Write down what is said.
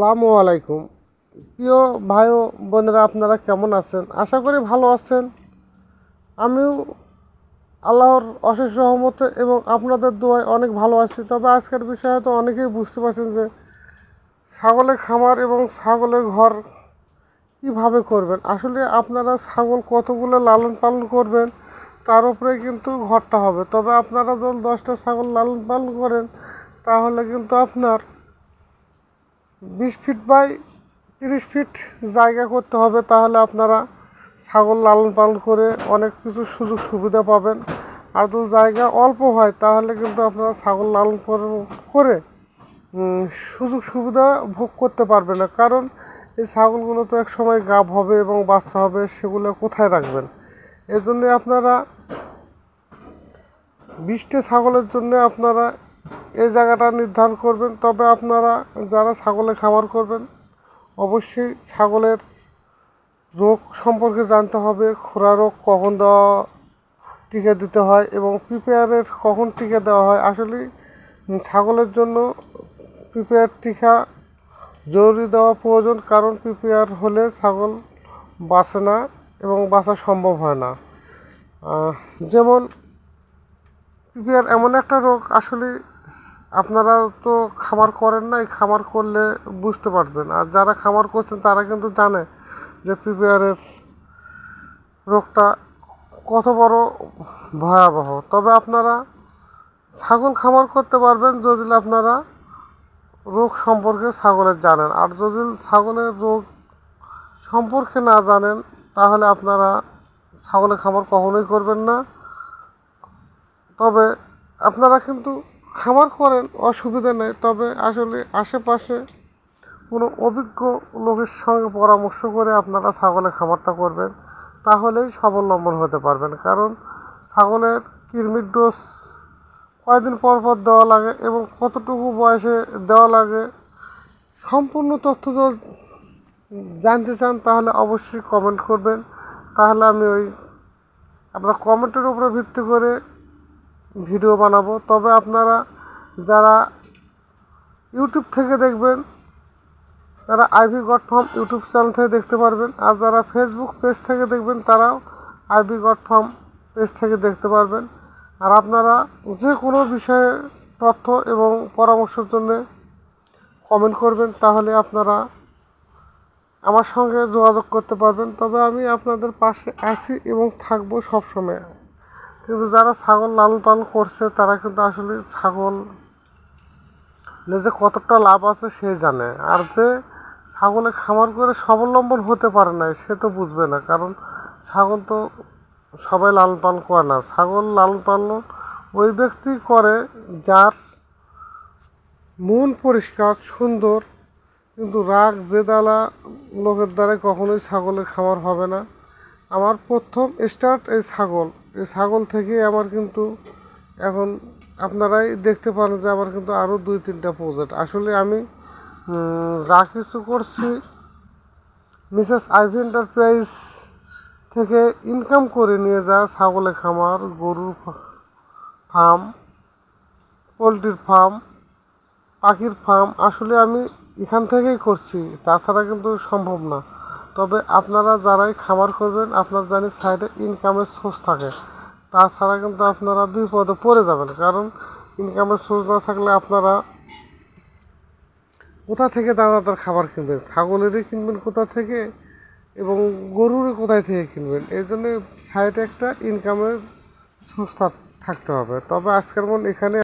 আসসালামু আলাইকুম। প্রিয় ভাই বোনেরা, আপনারা কেমন আছেন? আশা করি ভালো আছেন। আমিও আল্লাহর অশেষ রহমতে এবং আপনাদের দোয়ায় অনেক ভালো আছি। তবে আজকের বিষয়ে তো অনেকেই বুঝতে পারছেন যে ছাগলের খামার এবং ছাগলের ঘর কীভাবে করবেন। আসলে আপনারা ছাগল কতগুলো লালন পালন করবেন, তার উপরে কিন্তু ঘরটা হবে। তবে আপনারা যদি দশটা ছাগল লালন পালন করেন, তাহলে কিন্তু আপনার বিশ ফিট বাই তিরিশ ফিট জায়গা করতে হবে, তাহলে আপনারা ছাগল লালন পালন করে অনেক কিছু সুযোগ সুবিধা পাবেন। আর যদি জায়গা অল্প হয়, তাহলে কিন্তু আপনারা ছাগল লালন করে সুযোগ সুবিধা ভোগ করতে পারবে না। কারণ এই ছাগলগুলো তো এক সময় গাভ হবে এবং বাচ্চা হবে, সেগুলো কোথায় রাখবেন? এর জন্যে আপনারা বিশটা ছাগলের জন্য আপনারা এই জায়গাটা নির্ধারণ করবেন। তবে আপনারা যারা ছাগলের খামার করবেন, অবশ্যই ছাগলের রোগ সম্পর্কে জানতে হবে, খোরা রোগ কখন দেওয়া টিকা দিতে হয় এবং প্রিপেয়ারের কখন টিকা দেওয়া হয়। আসলে ছাগলের জন্য প্রিপেয়ার টিকা জরুরি দেওয়া প্রয়োজন, কারণ প্রিপেয়ার হলে ছাগল বাঁচে না এবং বাঁচা সম্ভব হয় না। যেমন পিপিআর এমন একটা রোগ, আসলে আপনারা তো খামার করেন নাই খামার করলে বুঝতে পারবেন। আর যারা খামার করছেন, তারা কিন্তু জানে যে পিপিআরের রোগটা কত বড় ভয়াবহ। তবে আপনারা ছাগল খামার করতে পারবেন যদি আপনারা রোগ সম্পর্কে ছাগলের জানেন। আর যদি ছাগলের রোগ সম্পর্কে না জানেন, তাহলে আপনারা ছাগলের খামার কখনোই করবেন না। তবে আপনারা কিন্তু খামার করেন, অসুবিধা নেই। তবে আসলে আশেপাশে কোনো অভিজ্ঞ লোকের সঙ্গে পরামর্শ করে আপনারা ছাগলের খামারটা করবেন, তাহলেই স্বাবলম্বন হতে পারবেন। কারণ ছাগলের কৃমির ডোজ কয়দিন পর পর দেওয়া লাগে এবং কতটুকু বয়সে দেওয়া লাগে, সম্পূর্ণ তথ্য জানতে চান, তাহলে অবশ্যই কমেন্ট করবেন। তাহলে আমি ওই আপনার কমেন্টের উপরে ভিত্তি করে ভিডিও বানাবো। তবে আপনারা যারা ইউটিউব থেকে দেখবেন তারা Ivy God farm YouTube channel থেকে দেখতে পারবেন, আর যারা ফেসবুক পেজ থেকে দেখবেন, তারাও আইভি গড ফার্ম পেজ থেকে দেখতে পারবেন। আর আপনারা যে কোনো বিষয়ে তথ্য এবং পরামর্শের জন্য কমেন্ট করবেন, তাহলে আপনারা আমার সঙ্গে যোগাযোগ করতে পারবেন। তবে আমি আপনাদের পাশে আছি এবং থাকব সবসময়। কিন্তু যারা ছাগল লালন পালন করছে, তারা কিন্তু আসলে ছাগল যে কতটা লাভ আছে সে জানে। আর যে ছাগলে খামার করে স্বাবলম্বন হতে পারে না সে তো বুঝবে না। কারণ ছাগল তো সবাই লালন পালন করে না। ছাগল লালন পালন ওই ব্যক্তি করে যার মন পরিষ্কার, সুন্দর, কিন্তু রাগ, জেদালা লোকের দ্বারা কখনোই ছাগলের খামার হবে না। আমার প্রথম স্টার্ট এই ছাগল। এই ছাগল থেকে আমার কিন্তু এখন আপনারাই দেখতে পারেন যে আমার কিন্তু আরও দুই, তিনটা প্রজেক্ট আসলে আমি যা কিছু করছি মিসেস আইভি এন্টারপ্রাইজ থেকে ইনকাম করে নিয়ে যা ছাগলের খামার, গরুর ফার্ম পোলট্রির ফার্ম পাখির ফার্ম আসলে আমি এখান থেকেই করছি। তাছাড়া কিন্তু সম্ভব না। তবে আপনারা যারাই খামার করবেন আপনার জানি সাইডে ইনকামের সোর্স থাকে। তাছাড়া কিন্তু আপনারা বিপদে পড়ে যাবেন, কারণ ইনকামের সোর্স না থাকলে আপনারা কোথা থেকে দানাদার খাবার কিনবেন? ছাগলেরই কিনবেন কোথা থেকে? এবং গরুরই কোথায় থেকে কিনবেন? এই জন্য সাইডে একটা ইনকামের সোর্স থাকতে হবে। তবে আজকের মন এখানে